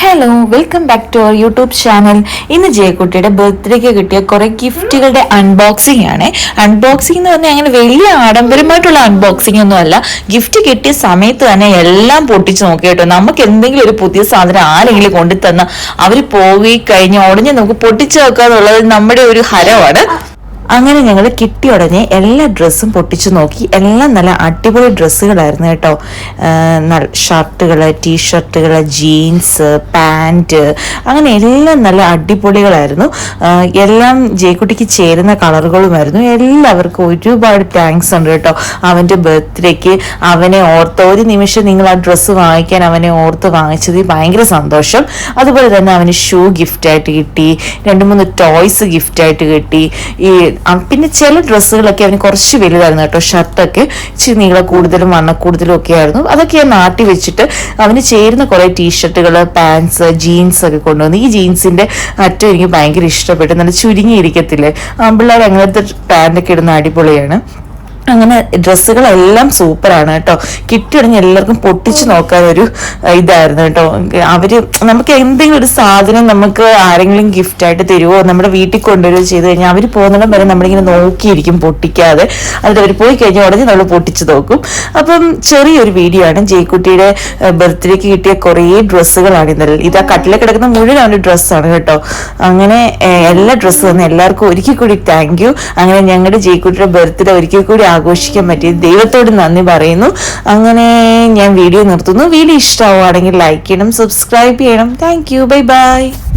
Hello welcome back to our YouTube channel ഇന്ന് ജയക്കുട്ടിയുടെ ബർത്ത്ഡേക്ക് കിട്ടിയ കുറെ ഗിഫ്റ്റുകളുടെ അൺബോക്സിംഗ് ആണ്. അൺബോക്സിംഗ് എന്ന് പറഞ്ഞാൽ അങ്ങനെ വലിയ ആഡംബരമായിട്ടുള്ള അൺബോക്സിംഗ് ഒന്നും അല്ല. ഗിഫ്റ്റ് കിട്ടിയ സമയത്ത് തന്നെ എല്ലാം പൊട്ടിച്ച് നോക്കി കേട്ടോ. നമുക്ക് എന്തെങ്കിലും ഒരു പുതിയ സാധനം ആരെങ്കിലും കൊണ്ടു തന്ന അവർ പോയി കഴിഞ്ഞ് ഉടനെ നമുക്ക് പൊട്ടിച്ചു വെക്കുക എന്നുള്ളത് നമ്മുടെ ഒരു ഹരമാണ്. അങ്ങനെ ഞങ്ങൾ കിട്ടിയ ഉടനെ എല്ലാ ഡ്രസ്സും പൊട്ടിച്ചു നോക്കി. എല്ലാം നല്ല അടിപൊളി ഡ്രസ്സുകളായിരുന്നു കേട്ടോ. ഷർട്ടുകൾ ടീഷർട്ടുകൾ ജീൻസ് പാന്റ് അങ്ങനെ എല്ലാം നല്ല അടിപൊളികളായിരുന്നു. എല്ലാം ജയക്കുട്ടിക്ക് ചേരുന്ന കളറുകളുമായിരുന്നു. എല്ലാവർക്കും ഒരുപാട് താങ്ക്സ് ഉണ്ട് കേട്ടോ. അവന്റെ ബർത്ത്ഡേക്ക് അവനെ ഓർത്ത് ഒരു നിമിഷം നിങ്ങൾ ആ ഡ്രസ്സ് വാങ്ങിക്കാൻ അവനെ ഓർത്ത് വാങ്ങിച്ചതിൽ ഭയങ്കര സന്തോഷം. അതുപോലെ തന്നെ അവന് ഷൂ ഗിഫ്റ്റായിട്ട് കിട്ടി. രണ്ട് മൂന്ന് ടോയ്സ് ഗിഫ്റ്റായിട്ട് കിട്ടി. ഈ പിന്നെ ചില ഡ്രസ്സുകളൊക്കെ അവന് കുറച്ച് വലുതായിരുന്നു കേട്ടോ. ഷർട്ടൊക്കെ ഇച്ചിരി നീള കൂടുതലും വണ്ണ കൂടുതലും ഒക്കെ ആയിരുന്നു. അതൊക്കെ ഞാൻ നാട്ടി വെച്ചിട്ട് അവന് ചേരുന്ന കുറേ ടീഷർട്ടുകൾ പാൻസ് ജീൻസ് ഒക്കെ കൊണ്ടുവന്നു. ഈ ജീൻസിന്റെ അറ്റം എനിക്ക് ഭയങ്കര ഇഷ്ടപ്പെട്ടു. നല്ല ചുരുങ്ങിയിരിക്കത്തില്ലേ? ആമ്പിള്ളേർ അങ്ങനത്തെ പാന്റൊക്കെ ഇടുന്ന അടിപൊളിയാണ്. അങ്ങനെ ഡ്രസ്സുകളെല്ലാം സൂപ്പറാണ് കേട്ടോ. കിട്ടിയുടങ്ങി എല്ലാവർക്കും പൊട്ടിച്ച് നോക്കാൻ ഒരു ഇതായിരുന്നു കേട്ടോ. അവർ നമുക്ക് എന്തെങ്കിലും ഒരു സാധനം നമുക്ക് ആരെങ്കിലും ഗിഫ്റ്റ് ആയിട്ട് തരുമോ നമ്മുടെ വീട്ടിൽ കൊണ്ടുവരുമോ ചെയ്ത് കഴിഞ്ഞാൽ അവർ പോകുന്നിടം വരെ നമ്മളിങ്ങനെ നോക്കിയിരിക്കും പൊട്ടിക്കാതെ. എന്നിട്ട് അവർ പോയി കഴിഞ്ഞാൽ ഉടനെ നമ്മൾ പൊട്ടിച്ച് നോക്കും. അപ്പം ചെറിയൊരു വീഡിയോ ആണ്. ജയ്ക്കുട്ടിയുടെ ബർത്ത്ഡേക്ക് കിട്ടിയ കുറേ ഡ്രസ്സുകളാണ് ഇന്നലെ. ഇത് ആ കട്ടിലെ കിടക്കുന്ന മുഴുവൻ അവന്റെ ഡ്രസ്സാണ് കേട്ടോ. അങ്ങനെ എല്ലാ ഡ്രസ്സും എല്ലാവർക്കും ഒരിക്കൽ കൂടി താങ്ക് യു അങ്ങനെ ഞങ്ങളുടെ ജയ്ക്കുട്ടിയുടെ ബർത്ത്ഡേ ഒരിക്കൽ കൂടി ആഘോഷിക്കാൻ പറ്റിയത്. ദൈവത്തോട് നന്ദി പറയുന്നു. അങ്ങനെ ഞാൻ വീഡിയോ നിർത്തുന്നു. വീഡിയോ ഇഷ്ടമാവുകയാണെങ്കിൽ ലൈക്ക് ചെയ്യണം സബ്സ്ക്രൈബ് ചെയ്യണം. Thank bye bye